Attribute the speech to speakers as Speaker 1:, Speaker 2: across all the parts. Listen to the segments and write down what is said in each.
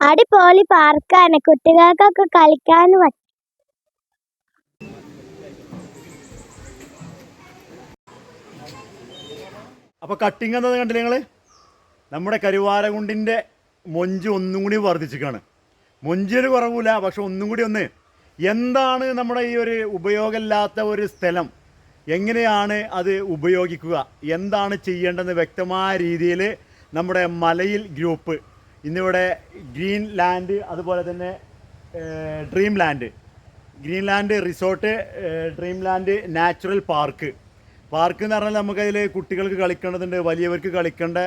Speaker 1: അടിപൊളി പാർക്കാണ് കുട്ടികൾക്കൊക്കെ കളിക്കാൻ പറ്റും
Speaker 2: അപ്പോൾ കട്ടിങ് എന്നത് കണ്ടില്ലേ നിങ്ങൾ? നമ്മുടെ കരുവാരകുണ്ടിന്റെ മൊഞ്ച് ഒന്നും കൂടി വർദ്ധിച്ചിക്കാണ് മൊഞ്ചിന് കുറവില്ല പക്ഷെ ഒന്നും കൂടി ഒന്ന്. എന്താണ് നമ്മുടെ ഈ ഒരു ഉപയോഗമില്ലാത്ത ഒരു സ്ഥലം? എങ്ങനെയാണ് അത് ഉപയോഗിക്കുക? എന്താണ് ചെയ്യേണ്ടതെന്ന് വ്യക്തമായ രീതിയിൽ നമ്മുടെ മലയിൽ ഗ്രൂപ്പ് ഇന്നിവിടെ ഗ്രീൻ ലാൻഡ് അതുപോലെ തന്നെ Dream Land Green Land resort Dream Land Natural Park. Park എന്ന് പറഞ്ഞാൽ നമുക്കതിൽ കുട്ടികൾക്ക് കളിക്കേണ്ടതുണ്ട് വലിയവർക്ക് കളിക്കേണ്ട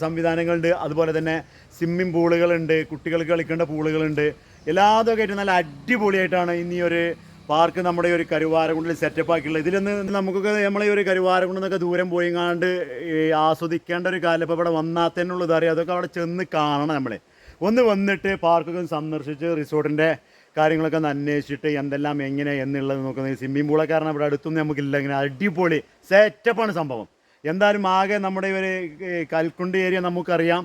Speaker 2: സംവിധാനങ്ങളുണ്ട്. അതുപോലെ തന്നെ സ്വിമ്മിംഗ് പൂളുകളുണ്ട് കുട്ടികൾക്ക് കളിക്കേണ്ട പൂളുകളുണ്ട്. എല്ലാതൊക്കെ ആയിട്ട് നല്ല അടിപൊളിയായിട്ടാണ് ഇനിയൊരു ഒരു പാർക്ക് നമ്മുടെ ഒരു കരുവാരകുണ്ടിൽ സെറ്റപ്പ് ആക്കിയുള്ളത് ഇതിലൊന്ന് നമുക്കൊക്കെ നമ്മളെ ഒരു കരുവാരകുണ്ടിൽ നിന്നൊക്കെ ദൂരം പോയിങ്ങാണ്ട് ആസ്വദിക്കേണ്ട ഒരു കാലം ഇപ്പോൾ ഇവിടെ വന്നാൽ തന്നെ ഉള്ളത് അറിയാം? അതൊക്കെ അവിടെ ചെന്ന് കാണണം നമ്മളെ. ഒന്ന് വന്നിട്ട് പാർക്കൊക്കെ സന്ദർശിച്ച് റിസോർട്ടിന്റെ കാര്യങ്ങളൊക്കെ ഒന്ന് അന്വേഷിച്ചിട്ട് എന്തെല്ലാം എങ്ങനെ എന്നുള്ളത് നോക്കുന്നത്. സ്വിമ്മിംഗ് പൂളൊക്കെ കാരണം ഇവിടെ അടുത്തൊന്നും നമുക്കില്ല. ഇങ്ങനെ അടിപൊളി സെറ്റപ്പാണ് സംഭവം. എന്തായാലും ആകെ നമ്മുടെ ഒരു കൽക്കുണ്ട് ഏരിയ നമുക്കറിയാം.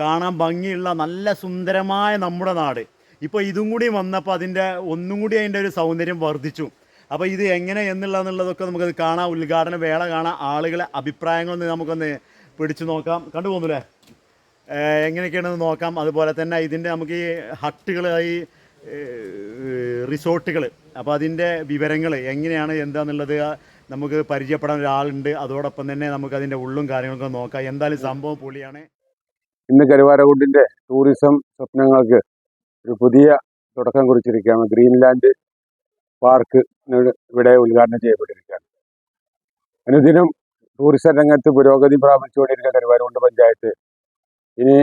Speaker 2: കാണാൻ ഭംഗിയുള്ള നല്ല സുന്ദരമായ നമ്മുടെ നാട്. ഇപ്പോൾ ഇതും കൂടി വന്നപ്പോൾ അതിന്റെ ഒന്നും കൂടി അതിന്റെ ഒരു സൗന്ദര്യം വർദ്ധിച്ചു. അപ്പോൾ ഇത് എങ്ങനെ എന്നുള്ളതെന്നുള്ളതൊക്കെ നമുക്കത് കാണാം. ഉദ്ഘാടന വേള കാണാം. ആളുകളെ അഭിപ്രായങ്ങളൊന്ന് നമുക്കൊന്ന് പിടിച്ചു നോക്കാം. കണ്ടുപോകുന്നില്ലേ എങ്ങനെയൊക്കെയാണെന്ന് നോക്കാം. അതുപോലെ തന്നെ ഇതിന്റെ നമുക്ക് ഈ ഹട്ടുകൾ ഈ റിസോർട്ടുകൾ അപ്പോൾ അതിന്റെ വിവരങ്ങൾ എങ്ങനെയാണ് എന്താണെന്നുള്ളത് നമുക്ക് പരിചയപ്പെടാൻ ഒരാളുണ്ട്. അതോടൊപ്പം തന്നെ നമുക്ക് അതിന്റെ ഉള്ളും കാര്യങ്ങളൊക്കെ നോക്കാം. എന്തായാലും സംഭവം പൊളിയാണ്.
Speaker 3: ഇന്ന് കരുവാരകുണ്ടിന്റെ ടൂറിസം സ്വപ്നങ്ങൾക്ക് ഒരു പുതിയ തുടക്കം കുറിച്ചിരിക്കുകയാണ്. ഗ്രീൻലാൻഡ് പാർക്ക് ഇവിടെ ഉദ്ഘാടനം ചെയ്യപ്പെട്ടിരിക്കുകയാണ്. അനുദിനം ടൂറിസം രംഗത്ത് പുരോഗതി പ്രാപിച്ചുകൊണ്ടിരിക്കുന്ന കരുവാരകുണ്ട് പഞ്ചായത്ത്. ഇനി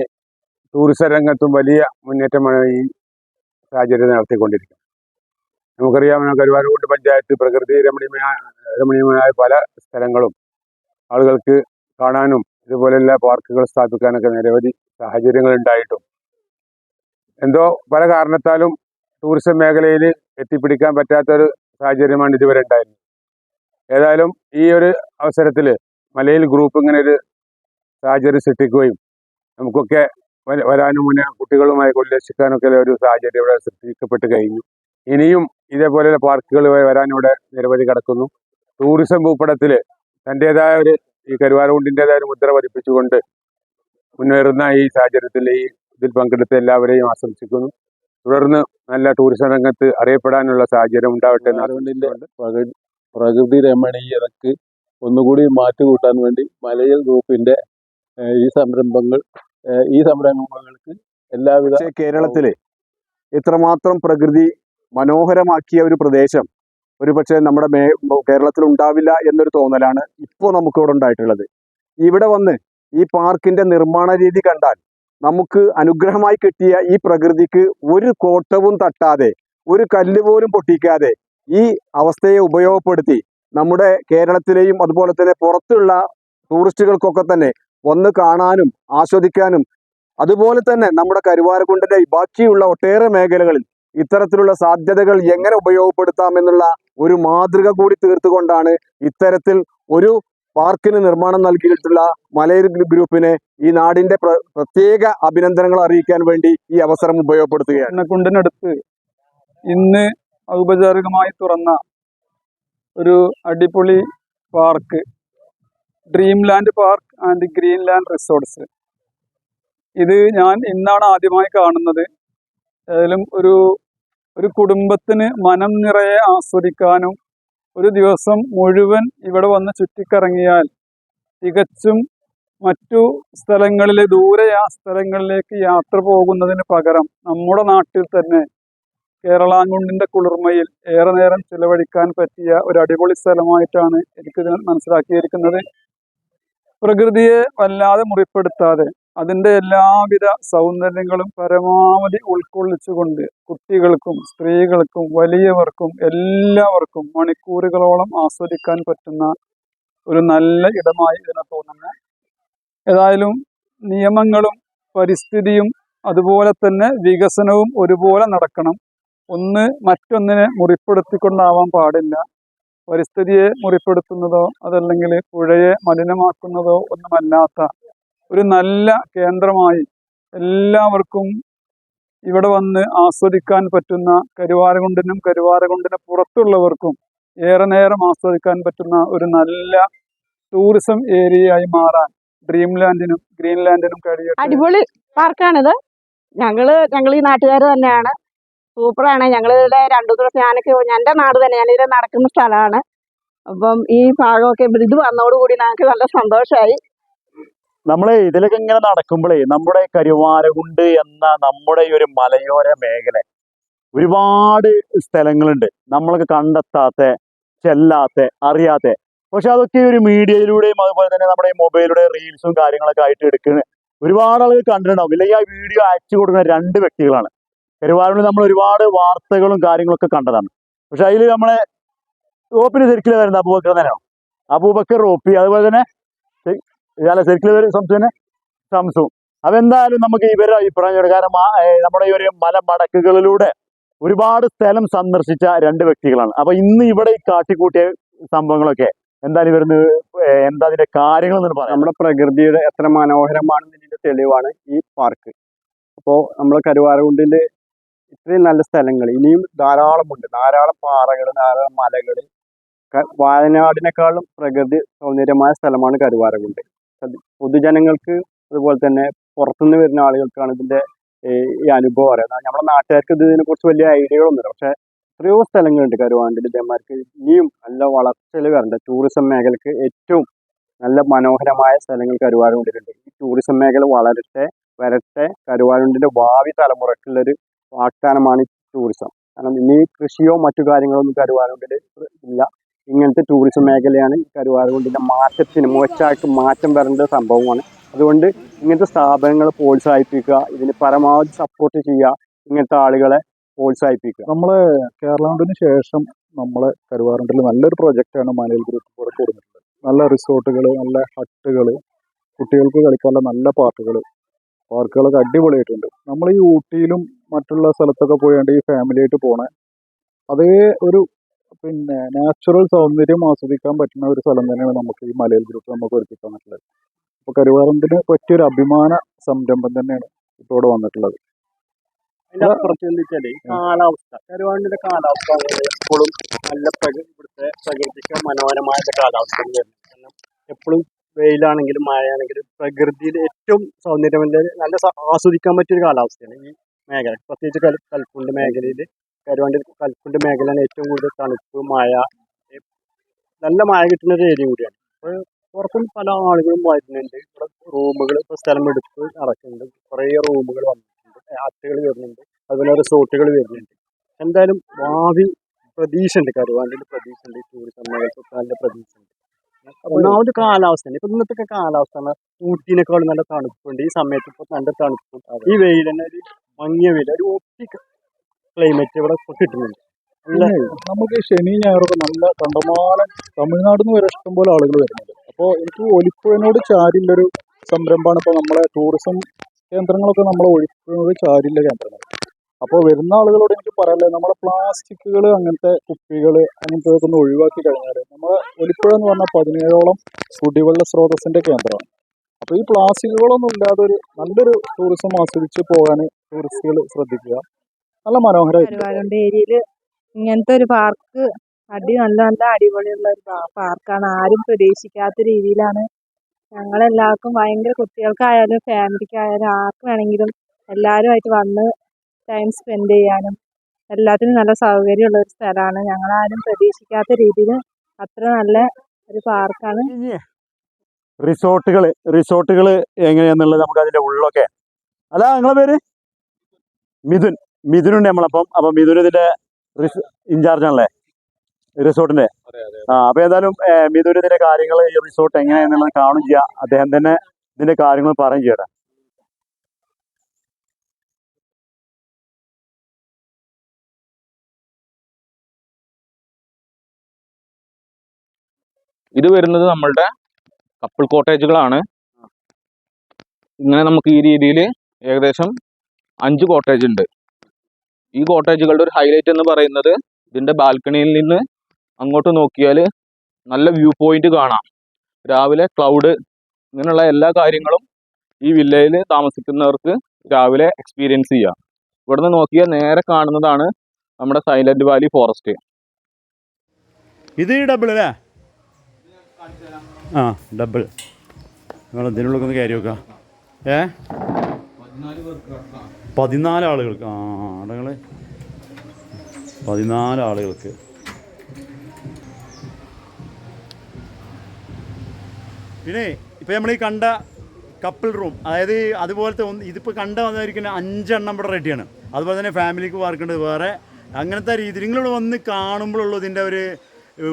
Speaker 3: ടൂറിസം രംഗത്തും വലിയ മുന്നേറ്റമാണ് ഈ സാഹചര്യം നടത്തിക്കൊണ്ടിരിക്കുന്നത്. നമുക്കറിയാം കരുവാരകുണ്ട് പഞ്ചായത്ത്. പ്രകൃതി രമണീയമായ രമണീയമായ പല സ്ഥലങ്ങളും ആളുകൾക്ക് കാണാനും ഇതുപോലെയുള്ള പാർക്കുകൾ സ്ഥാപിക്കാനൊക്കെ നിരവധി സാഹചര്യങ്ങൾ ഉണ്ടായിട്ടും എന്തോ പല കാരണത്താലും ടൂറിസം മേഖലയിൽ എത്തിപ്പിടിക്കാൻ പറ്റാത്തൊരു സാഹചര്യമാണ് ഇതുവരെ ഉണ്ടായിരുന്നത്. ഏതായാലും ഈ ഒരു അവസരത്തിൽ മലയിൽ ഗ്രൂപ്പ് ഇങ്ങനെ ഒരു സാഹചര്യം സൃഷ്ടിക്കുകയും നമുക്കൊക്കെ വരാനും മുന്നേ കുട്ടികളുമായി ഉല്ലസിക്കാനൊക്കെ ഒരു സാഹചര്യം ഇവിടെ സൃഷ്ടിക്കപ്പെട്ട് കഴിഞ്ഞു. ഇനിയും ഇതേപോലെയുള്ള പാർക്കുകൾ വരാൻ ഇവിടെ നിരവധി കിടക്കുന്നു. ടൂറിസം ഭൂപടത്തിൽ തന്റേതായ ഒരു ഈ കരുവാരകുണ്ടിന്റെതായ ഒരു മുദ്ര പതിപ്പിച്ചുകൊണ്ട് മുന്നേറുന്ന ഈ സാഹചര്യത്തിൽ ഈ ഇതിൽ പങ്കെടുത്ത എല്ലാവരെയും ആശംസിക്കുന്നു. തുടർന്ന് നല്ല ടൂറിസം രംഗത്ത് അറിയപ്പെടാനുള്ള സാഹചര്യം ഉണ്ടാവട്ടെ
Speaker 4: പ്രകൃതി രമണീയതക്ക് ഒന്നുകൂടി മാറ്റുകൂട്ടാൻ വേണ്ടി മലയൽ ഗ്രൂപ്പിന്റെ ഈ സംരംഭങ്ങൾ ഈ സംരംഭങ്ങൾക്ക് എല്ലാവിധ
Speaker 5: കേരളത്തിലെ കേരളത്തിൽ ഇത്രമാത്രം പ്രകൃതി മനോഹരമാക്കിയ ഒരു പ്രദേശം ഒരുപക്ഷെ നമ്മുടെ മേ കേരളത്തിൽ ഉണ്ടാവില്ല എന്നൊരു തോന്നലാണ് ഇപ്പോൾ നമുക്കിവിടെ ഉണ്ടായിട്ടുള്ളത്. ഇവിടെ വന്ന് ഈ പാർക്കിന്റെ നിർമ്മാണ രീതി കണ്ടാൽ നമുക്ക് അനുഗ്രഹമായി കിട്ടിയ ഈ പ്രകൃതിക്ക് ഒരു കോട്ടവും തട്ടാതെ ഒരു കല്ല് പോലും പൊട്ടിക്കാതെ ഈ അവസ്ഥയെ ഉപയോഗപ്പെടുത്തി നമ്മുടെ കേരളത്തിലെയും അതുപോലെ തന്നെ പുറത്തുള്ള ടൂറിസ്റ്റുകൾക്കൊക്കെ തന്നെ ഒന്ന് കാണാനും ആസ്വദിക്കാനും അതുപോലെ തന്നെ നമ്മുടെ കരുവാരക്കുണ്ടിന്റെ ബാക്കിയുള്ള ഒട്ടേറെ മേഖലകളിൽ ഇത്തരത്തിലുള്ള സാധ്യതകൾ എങ്ങനെ ഉപയോഗപ്പെടുത്താം എന്നുള്ള ഒരു മാതൃക കൂടി തീർത്തുകൊണ്ടാണ് ഇത്തരത്തിൽ ഒരു പാർക്കിന് നിർമ്മാണം നൽകിയിട്ടുള്ള മലയർ ഗ്രൂപ്പിനെ ഈ നാടിന്റെ പ്രത്യേക അഭിനന്ദനങ്ങൾ അറിയിക്കാൻ വേണ്ടി ഈ അവസരം ഉപയോഗപ്പെടുത്തുകയാണ്.
Speaker 6: എണ്ണക്കുണ്ടിനടുത്ത് ഇന്ന് ഔപചാരികമായി തുറന്ന ഒരു അടിപൊളി park Dream Land Park and Green Land Resorts ഇത് ഞാൻ ഇന്നാണ് ആദ്യമായി കാണുന്നത്. ഏതായാലും ഒരു ഒരു കുടുംബത്തിന് മനം നിറയെ ആസ്വദിക്കാനും ഒരു ദിവസം മുഴുവൻ ഇവിടെ വന്ന് ചുറ്റിക്കറങ്ങിയാൽ തികച്ചും മറ്റു സ്ഥലങ്ങളിലെ ദൂരെ ആ സ്ഥലങ്ങളിലേക്ക് യാത്ര പോകുന്നതിന് പകരം നമ്മുടെ നാട്ടിൽ തന്നെ കേരളാങ്കുണ്ടിന്റെ കുളിർമയിൽ ഏറെ നേരം ചിലവഴിക്കാൻ പറ്റിയ ഒരു അടിപൊളി സ്ഥലമായിട്ടാണ് എനിക്ക് മനസ്സിലാക്കിയിരിക്കുന്നത്. പ്രകൃതിയെ വല്ലാതെ മുറിപ്പെടുത്താതെ അതിന്റെ എല്ലാവിധ സൗന്ദര്യങ്ങളും പരമാവധി ഉൾക്കൊള്ളിച്ചുകൊണ്ട് കുട്ടികൾക്കും സ്ത്രീകൾക്കും വലിയവർക്കും എല്ലാവർക്കും മണിക്കൂറുകളോളം ആസ്വദിക്കാൻ പറ്റുന്ന ഒരു നല്ല ഇടമായി ഇതിനെ തോന്നുന്നു. ഏതായാലും നിയമങ്ങളും പരിസ്ഥിതിയും അതുപോലെ തന്നെ വികസനവും ഒരുപോലെ നടക്കണം. ഒന്ന് മറ്റൊന്നിനെ മുറിപ്പെടുത്തിക്കൊണ്ടാവാൻ പാടില്ല. പരിസ്ഥിതിയെ മുറിപ്പെടുത്തുന്നതോ അതല്ലെങ്കിൽ പുഴയെ മലിനമാക്കുന്നതോ ഒന്നുമല്ലാത്ത ഒരു നല്ല കേന്ദ്രമായി എല്ലാവർക്കും ഇവിടെ വന്ന് ആസ്വദിക്കാൻ പറ്റുന്ന കരുവാരകുണ്ടിനും കരുവാരകുണ്ടിന് പുറത്തുള്ളവർക്കും ഏറെ നേരം ആസ്വദിക്കാൻ പറ്റുന്ന ഒരു നല്ല ടൂറിസം ഏരിയയായി മാറാൻ ഡ്രീം ലാൻഡിനും ഗ്രീൻലാൻഡിനും കഴിയും
Speaker 7: അടിപൊളി പാർക്കാണിത്. ഞങ്ങൾ ഞങ്ങൾ ഈ നാട്ടുകാർ തന്നെയാണ്. സൂപ്പറാണ്. ഞങ്ങളിവിടെ രണ്ടു ദിവസം ഞാനൊക്കെ എന്റെ നാട് തന്നെ ഞാനിവിടെ നടക്കുന്ന സ്ഥലമാണ്. അപ്പം ഈ ഭാഗമൊക്കെ ഇത് വന്നതോടുകൂടി ഞങ്ങൾക്ക് നല്ല സന്തോഷമായി
Speaker 2: നമ്മളെ ഇതിലൊക്കെ ഇങ്ങനെ നടക്കുമ്പോഴേ നമ്മുടെ കരുവാരകുണ്ട് എന്ന നമ്മുടെ ഒരു മലയോര മേഖല ഒരുപാട് സ്ഥലങ്ങളുണ്ട്. നമ്മളൊക്കെ കണ്ടെത്താത്ത ചെല്ലാത്ത അറിയാത്ത. പക്ഷെ അതൊക്കെ ഒരു മീഡിയയിലൂടെയും അതുപോലെ തന്നെ നമ്മുടെ മൊബൈലിലൂടെ റീൽസും കാര്യങ്ങളൊക്കെ ആയിട്ട് എടുക്കുന്ന ഒരുപാട് ആളുകൾ കണ്ടിട്ടുണ്ടാവും. ഇല്ലെങ്കിൽ ആ വീഡിയോ അയച്ചു കൊടുക്കുന്ന രണ്ട് വ്യക്തികളാണ്. കരുവാരകുണ്ട് നമ്മൾ ഒരുപാട് വാർത്തകളും കാര്യങ്ങളൊക്കെ കണ്ടതാണ്. പക്ഷെ അതിൽ നമ്മളെ ഓപ്പിന് ശരിക്കും വരുന്നത് അബൂബക്കർ തന്നെയാണോ. അബൂബക്കർ റോപ്പി അതുപോലെ തന്നെ അല്ല ശരിക്കും പേര് സംശയം സംസു അപ്പൊ എന്തായാലും നമുക്ക് ഇവരുടെ അഭിപ്രായം. കാരണം നമ്മുടെ ഈ ഒരു മലമടക്കുകളിലൂടെ ഒരുപാട് സ്ഥലം സന്ദർശിച്ച രണ്ട് വ്യക്തികളാണ്. അപ്പൊ ഇന്ന് ഇവിടെ ഈ കാട്ടിക്കൂട്ടിയ സംഭവങ്ങളൊക്കെ എന്താണ് ഇവരുന്ന് എന്താ അതിന്റെ കാര്യങ്ങൾ എന്ന് പറയാം
Speaker 8: നമ്മുടെ പ്രകൃതിയുടെ എത്ര മനോഹരമാണെന്നതിന്റെ തെളിവാണ് ഈ പാർക്ക്. അപ്പോൾ നമ്മൾ കരുവാരകുണ്ടിൽ ഇത്രയും നല്ല സ്ഥലങ്ങൾ ഇനിയും ധാരാളമുണ്ട്. ധാരാളം പാറകൾ ധാരാളം മലകൾ വയനാടിനേക്കാളും പ്രകൃതി സൗന്ദര്യമായ സ്ഥലമാണ് കരുവാരകുണ്ട്. പൊതുജനങ്ങൾക്ക് അതുപോലെ തന്നെ പുറത്തുനിന്ന് വരുന്ന ആളുകൾക്കാണ് ഇതിന്റെ ഈ അനുഭവം അറിയാം. നമ്മുടെ നാട്ടുകാർക്ക് ഇതിനെ കുറിച്ച് വലിയ ഐഡിയകളൊന്നുമില്ല പക്ഷെ എത്രയോ സ്ഥലങ്ങളുണ്ട് കരുവാണ്ടിൽ ഇതേമാർക്ക് ഇനിയും നല്ല വളർച്ചയിൽ വരേണ്ട ടൂറിസം മേഖലക്ക് ഏറ്റവും നല്ല മനോഹരമായ സ്ഥലങ്ങൾ കരുവാരുണ്ടിലുണ്ട്. ഈ ടൂറിസം മേഖല വളരട്ടെ വരട്ടെ കരുവാരുണ്ടിന്റെ ഭാവി തലമുറക്കുള്ളൊരു വാഗ്ദാനമാണ് ടൂറിസം. കാരണം ഇനി കൃഷിയോ മറ്റു കാര്യങ്ങളോ ഒന്നും കരുവാരുണ്ടിൽ ഇല്ല. ഇങ്ങനത്തെ ടൂറിസം മേഖലയാണ് ഈ കരുവാരുകൊണ്ടിന്റെ മാറ്റത്തിന് മോശമായിട്ട് മാറ്റം വരേണ്ട സംഭവമാണ്. അതുകൊണ്ട് ഇങ്ങനത്തെ സ്ഥാപനങ്ങൾ പ്രോത്സാഹിപ്പിക്കുക ഇതിന് പരമാവധി സപ്പോർട്ട് ചെയ്യുക ഇങ്ങനത്തെ ആളുകളെ പ്രോത്സാഹിപ്പിക്കുക.
Speaker 9: നമ്മൾ കേരളാണ്ടിന് ശേഷം നമ്മളെ കരുവാറുണ്ടിൽ നല്ലൊരു പ്രൊജക്റ്റാണ് മലയിൽ ഗ്രൂപ്പ് കൂടെ കൊടുത്തിട്ടുള്ളത് നല്ല റിസോർട്ടുകൾ നല്ല ഹട്ടുകൾ കുട്ടികൾക്ക് കളിക്കാനുള്ള നല്ല പാർക്കുകൾ പാർക്കുകളൊക്കെ അടിപൊളിയായിട്ടുണ്ട്. നമ്മൾ ഈ ഊട്ടിയിലും മറ്റുള്ള സ്ഥലത്തൊക്കെ പോയാണ്ട് ഈ ഫാമിലിയായിട്ട് പോണേ അതേ ഒരു പിന്നെ നാച്ചുറൽ സൗന്ദര്യം ആസ്വദിക്കാൻ പറ്റുന്ന ഒരു സ്ഥലം തന്നെയാണ് നമുക്ക് ഈ മലയിൽ ഗ്രൂപ്പ് നമുക്ക് ഒരുക്കി തന്നിട്ടുള്ളത് അപ്പോൾ കരുവാറമ്പിന് പറ്റിയൊരു അഭിമാന സംരംഭം തന്നെയാണ് ഇപ്പോൾ ഇവിടെ വന്നിട്ടുള്ളത്
Speaker 8: കാലാവസ്ഥ. കരുവാണ്ടിന്റെ കാലാവസ്ഥ എപ്പോഴും നല്ല പ്രകൃതി ഇവിടുത്തെ പ്രകൃതിക്ക് കാലാവസ്ഥ കാരണം എപ്പോഴും വെയിലാണെങ്കിലും മഴയാണെങ്കിലും പ്രകൃതിയിൽ ഏറ്റവും സൗന്ദര്യമെന്ന് നല്ല ആസ്വദിക്കാൻ പറ്റിയ ഒരു കാലാവസ്ഥയാണ് ഈ മേഖല. പ്രത്യേകിച്ച് കൽ കൽക്കുണ്ട് മേഖലയിൽ കരുവാണ്ടി കൽക്കുണ്ട് മേഖലയാണ് ഏറ്റവും കൂടുതൽ തണുപ്പ് മഴ. നല്ല മഴ കിട്ടുന്ന ഒരു ഏരിയ കൂടിയാണ്. അപ്പോൾ പുറത്തും പല ആളുകളും വരുന്നുണ്ട്. ഇവിടെ റൂമുകൾ ഇപ്പോൾ സ്ഥലം എടുത്ത് നടക്കുന്നുണ്ട്. കുറേ റൂമുകൾ വന്നിട്ടുണ്ട്. ആറ്റുകൾ വരുന്നുണ്ട്. അതുപോലെ റിസോർട്ടുകൾ വരുന്നുണ്ട്. എന്തായാലും ഭാവി പ്രതീക്ഷ ഉണ്ട് കരുവാണ്ടിൽ പ്രതീക്ഷ ഉണ്ട് ടൂറിസം മേഖലയ്ക്ക് നല്ല പ്രതീക്ഷ ഉണ്ട് ഒന്നാമത് കാലാവസ്ഥ ഇപ്പൊ ഇന്നത്തെ കാലാവസ്ഥ ഊട്ടിനേക്കാളും നല്ല തണുപ്പുണ്ട്. ഈ സമയത്ത് ഇപ്പൊ നല്ല തണുപ്പും. ഈ വെയിൽ തന്നെ ഒരു മങ്ങിയ വെയിൽ ഒരു ഒട്ടി ക്ലൈമറ്റ് ഇവിടെ കിട്ടുന്നുണ്ട്.
Speaker 9: നമുക്ക് ശനി ഞായറൊക്കെ നല്ല കണ്ടമാനം തമിഴ്നാട് നിന്ന് വരെ ഇഷ്ടംപോലെ ആളുകൾ വരുന്നുണ്ട്. അപ്പോൾ എനിക്ക് ഒലിപ്പുഴനോട് ചാരില്ലൊരു സംരംഭമാണ്. ഇപ്പോൾ നമ്മളെ ടൂറിസം കേന്ദ്രങ്ങളൊക്കെ നമ്മളെ ഒഴിപ്പുഴ ചാരില്ല കേന്ദ്രങ്ങൾ അപ്പോൾ വരുന്ന ആളുകളോട് എനിക്ക് പറയാനുള്ളത് നമ്മളെ പ്ലാസ്റ്റിക്കുകൾ അങ്ങനത്തെ കുപ്പികൾ അങ്ങനത്തെ ഒന്ന് ഒഴിവാക്കി കഴിഞ്ഞാൽ നമ്മളെ ഒലിപ്പുഴ എന്ന് പറഞ്ഞാൽ പതിനേഴോളം കുടിവെള്ള സ്രോതസ്സിന്റെ കേന്ദ്രമാണ്. അപ്പോൾ ഈ പ്ലാസ്റ്റിക്കുകളൊന്നും ഇല്ലാതെ ഒരു നല്ലൊരു ടൂറിസം ആസ്വദിച്ച് പോകാൻ ടൂറിസ്റ്റുകൾ ശ്രദ്ധിക്കുക. നല്ല മനോഹരമായിട്ട്
Speaker 10: കരുവാരുണ്ട് ഏരിയയിൽ ഇങ്ങനത്തെ ഒരു പാർക്ക് അടി നല്ല നല്ല അടിപൊളിയുള്ള ഒരു പാർക്കാണ്. ആരും പ്രതീക്ഷിക്കാത്ത രീതിയിലാണ്. ഞങ്ങളെല്ലാവർക്കും ഭയങ്കര കുട്ടികൾക്കായാലും ഫാമിലിക്കായാലും ആർക്ക് വേണമെങ്കിലും എല്ലാവരുമായിട്ട് വന്ന് ടൈം സ്പെൻഡ് ചെയ്യാനും എല്ലാത്തിനും നല്ല സൗകര്യമുള്ള ഒരു സ്ഥലമാണ്. ഞങ്ങളാരും പ്രതീക്ഷിക്കാത്ത രീതിയിൽ അത്ര നല്ല ഒരു പാർക്കാണ്.
Speaker 2: റിസോർട്ടുകൾ റിസോർട്ടുകൾ എങ്ങനെയാന്നുള്ളത് നമുക്ക് അതിന്റെ ഉള്ളൊക്കെ അല്ല നിങ്ങളെ പേര്? മിഥുൻ. മിഥുനുണ്ട് നമ്മളപ്പം. അപ്പൊ മിഥുൻ ഇതിന്റെ ഇൻചാർജ് ആണല്ലേ? റിസോർട്ടിന്റെ? ആ അപ്പൊ ഏതായാലും മിഥുന മിഥുൻ ഇതിന്റെ കാര്യങ്ങൾ ഈ റിസോർട്ട് എങ്ങനെയാന്നുള്ളത് കാണും ചെയ്യാം. അദ്ദേഹം തന്നെ ഇതിന്റെ കാര്യങ്ങൾ പറയും ചെയ്യട്ടെ.
Speaker 11: ഇത് വരുന്നത് നമ്മളുടെ കപ്പിൾ കോട്ടേജുകളാണ്. ഇങ്ങനെ നമുക്ക് ഈ രീതിയിൽ ഏകദേശം അഞ്ച് കോട്ടേജ് ഉണ്ട് ഈ കോട്ടേജുകളുടെ ഒരു ഹൈലൈറ്റ് എന്ന് പറയുന്നത് ഇതിന്റെ ബാൽക്കണിയിൽ നിന്ന് അങ്ങോട്ട് നോക്കിയാൽ നല്ല വ്യൂ പോയിന്റ് കാണാം. രാവിലെ ക്ലൗഡ് ഇങ്ങനെയുള്ള എല്ലാ കാര്യങ്ങളും ഈ വില്ലയിൽ താമസിക്കുന്നവർക്ക് രാവിലെ എക്സ്പീരിയൻസ് ചെയ്യാം. ഇവിടുന്ന് നോക്കിയാൽ നേരെ കാണുന്നതാണ് നമ്മുടെ സൈലന്റ് വാലി ഫോറസ്റ്റ്
Speaker 2: ഇത് ഡബിൾ അല്ലേ? ആ ഡബിൾ നിങ്ങൾ എന്തിനുള്ള ഒന്ന് കയറി ഏ? പതിനാല് ആളുകൾക്ക് ആ പതിനാല് ആളുകൾക്ക്. പിന്നെ ഇപ്പം നമ്മൾ ഈ കണ്ട കപ്പിൾ റൂം അതായത് അതുപോലത്തെ ഒന്ന് ഇതിപ്പോൾ കണ്ട വന്നിരിക്കുന്ന അഞ്ചെണ്ണം ഇവിടെ റെഡിയാണ് അതുപോലെ തന്നെ ഫാമിലിക്ക് പാർക്കുണ്ട് വേറെ അങ്ങനത്തെ രീതി. നിങ്ങളിവിടെ വന്ന് കാണുമ്പോഴുള്ളൂ ഇതിന്റെ ഒരു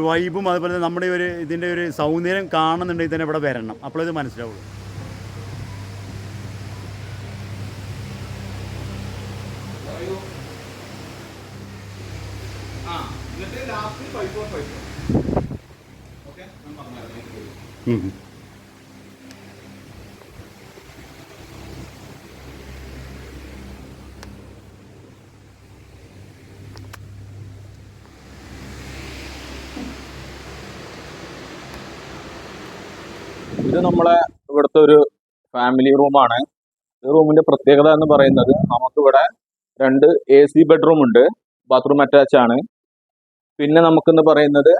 Speaker 2: വൈബും അതുപോലെ തന്നെ നമ്മുടെ ഒരു ഇതിന്റെ ഒരു സൗന്ദര്യം കാണുന്നുണ്ടെങ്കിൽ തന്നെ ഇവിടെ വരണം. അപ്പോഴത് മനസ്സിലാവുള്ളൂ.
Speaker 11: ഇത് നമ്മളെ ഇവിടുത്തെ ഒരു ഫാമിലി റൂമാണ് ഈ റൂമിന്റെ പ്രത്യേകത എന്ന് പറയുന്നത് നമുക്കിവിടെ രണ്ട് എ സി ബെഡ്റൂം ഉണ്ട്. ബാത്റൂം അറ്റാച്ച് ആണ്. പിന്നെ നമുക്കെന്ന് പറയുന്നത്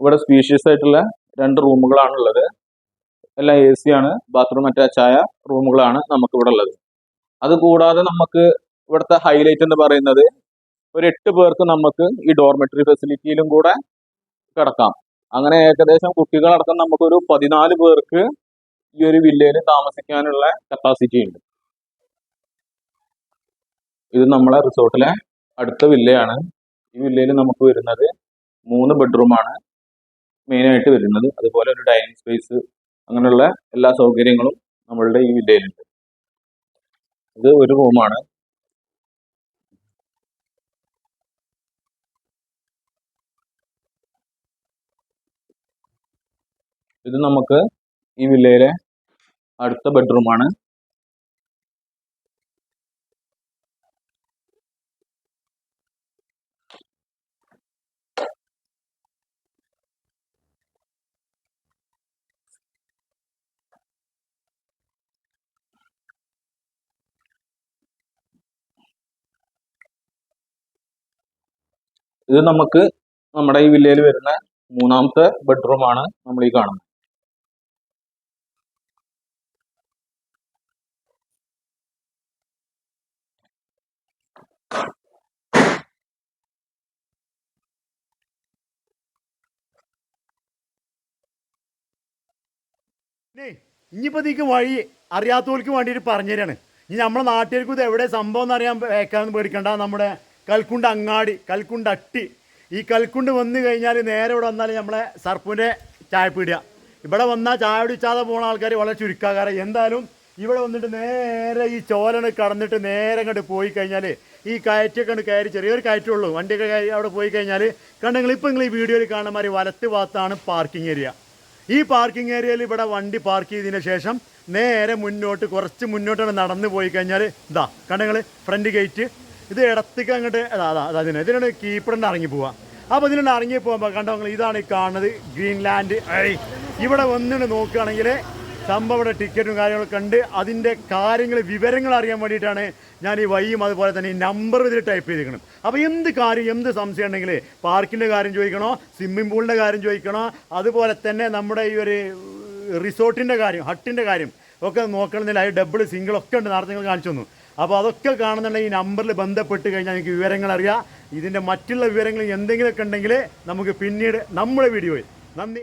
Speaker 11: ഇവിടെ സ്പീഷ്യസ് ആയിട്ടുള്ള രണ്ട് റൂമുകളാണ് ഉള്ളത് എല്ലാം എ സി ആണ്. ബാത്റൂം അറ്റാച്ച് ആയ റൂമുകളാണ് നമുക്ക് ഇവിടെ ഉള്ളത് അതുകൂടാതെ നമുക്ക് ഇവിടുത്തെ ഹൈലൈറ്റ് എന്ന് പറയുന്നത് ഒരു എട്ട് പേർക്ക് നമുക്ക് ഈ ഡോർമെറ്ററി ഫെസിലിറ്റിയിലും കൂടെ കിടക്കാം. അങ്ങനെ ഏകദേശം കുട്ടികളടക്കം നമുക്കൊരു പതിനാല് പേർക്ക് ഈ ഒരു വില്ലയിൽ താമസിക്കാനുള്ള കപ്പാസിറ്റി ഉണ്ട്. ഇത് നമ്മളെ റിസോർട്ടിലെ അടുത്ത വില്ലയാണ്. ഈ വില്ലയിൽ നമുക്ക് വരുന്നത് മൂന്ന് ബെഡ്റൂമാണ്. മെയിനായിട്ട് വരുന്നത്. അതുപോലെ ഒരു ഡൈനിങ് സ്പേസ് അങ്ങനെയുള്ള എല്ലാ സൗകര്യങ്ങളും നമ്മളുടെ ഈ വില്ലയിലുണ്ട്. ഇത് ഒരു റൂമാണ്. ഇത് നമുക്ക് ഈ വില്ലയിലെ അടുത്ത ബെഡ്റൂമാണ്. ഇത് നമുക്ക് നമ്മുടെ ഈ വില്ലയിൽ വരുന്ന മൂന്നാമത്തെ ബെഡ്റൂമാണ് നമ്മൾ ഈ കാണുന്നത്.
Speaker 2: ഇനിയിപ്പോ നീക്ക് വഴി അറിയാത്തവർക്ക് വേണ്ടിയിട്ട് പറഞ്ഞു തരാണ് ഇനി നമ്മുടെ നാട്ടുകാർക്കും ഇത് എവിടെ സംഭവം എന്ന് അറിയാൻ വേക്കാന്ന് പേടിക്കണ്ട. നമ്മുടെ കൽക്കുണ്ട് അങ്ങാടി കൽക്കുണ്ട് അട്ടി. ഈ കൽക്കുണ്ട് വന്നു കഴിഞ്ഞാൽ നേരെ ഇവിടെ വന്നാൽ നമ്മളെ സർപ്പൂന്റെ ചായപ്പീടിയ. ഇവിടെ വന്നാൽ ചായ കുടിച്ചാതെ പോകുന്ന ആൾക്കാർ വളരെ ചുരുക്കാകാരം. എന്തായാലും ഇവിടെ വന്നിട്ട് നേരെ ഈ ചോലണ് കടന്നിട്ട് നേരെ അങ്ങോട്ട് പോയി കഴിഞ്ഞാൽ ഈ കയറ്റൊക്കെ കണ്ട് കയറി ചെറിയൊരു കയറ്റമുള്ളൂ വണ്ടിയൊക്കെ കയറി അവിടെ പോയി കഴിഞ്ഞാൽ കണ്ടെങ്കിൽ ഇപ്പോൾ നിങ്ങൾ ഈ വീഡിയോയിൽ കാണുന്ന മാതിരി വലത്ത് ഭാഗത്താണ് പാർക്കിംഗ് ഏരിയ ഈ പാർക്കിംഗ് ഏരിയയിൽ ഇവിടെ വണ്ടി പാർക്ക് ചെയ്തതിന് ശേഷം നേരെ മുന്നോട്ട് കുറച്ച് മുന്നോട്ടാണ് നടന്നു പോയി കഴിഞ്ഞാൽ ഇതാ കണ്ടങ്ങൾ ഫ്രണ്ട് ഗേറ്റ് ഇത് ഇടത്തേക്ക് അങ്ങോട്ട് അതാ അതാ അതിനെ ഇതിന്. ഇതിനാണ് കീപ്പറിന്റെ ഇറങ്ങി പോവാം. അപ്പോൾ ഇതിനെ ഇറങ്ങി പോകുമ്പോൾ കണ്ടോ നിങ്ങൾ ഇതാണ് ഈ കാണുന്നത് ഗ്രീൻലാൻഡ് ഇവിടെ വന്നിട്ട് നോക്കുകയാണെങ്കിൽ സംഭവം ഇവിടെ ടിക്കറ്റും കാര്യങ്ങളൊക്കെ ഉണ്ട്. അതിന്റെ കാര്യങ്ങൾ വിവരങ്ങൾ അറിയാൻ വേണ്ടിയിട്ടാണ് ഞാൻ ഈ വൈയും അതുപോലെ തന്നെ ഈ നമ്പർ ഇതിൽ ടൈപ്പ് ചെയ്തിരിക്കണം അപ്പോൾ എന്ത് കാര്യം എന്ത് സംശയം ഉണ്ടെങ്കിൽ പാർക്കിന്റെ കാര്യം ചോദിക്കണോ സ്വിമ്മിംഗ് പൂളിന്റെ കാര്യം ചോദിക്കണോ അതുപോലെ തന്നെ നമ്മുടെ ഈ ഒരു റിസോർട്ടിന്റെ കാര്യം ഹട്ടിന്റെ കാര്യം ഒക്കെ നോക്കണമെന്നില്ല. അത് ഡബിൾ സിംഗിൾ ഒക്കെ ഉണ്ട്. നേരത്തെ നിങ്ങൾ കാണിച്ചു തന്നു. അപ്പോൾ അതൊക്കെ കാണുന്നുണ്ടെങ്കിൽ ഈ നമ്പറിൽ ബന്ധപ്പെട്ട് കഴിഞ്ഞാൽ നിങ്ങൾക്ക് വിവരങ്ങൾ അറിയാം. ഇതിന്റെ മറ്റുള്ള വിവരങ്ങൾ എന്തെങ്കിലുമൊക്കെ ഉണ്ടെങ്കിൽ നമുക്ക് പിന്നീട് നമ്മുടെ വീഡിയോയിൽ. നന്ദി.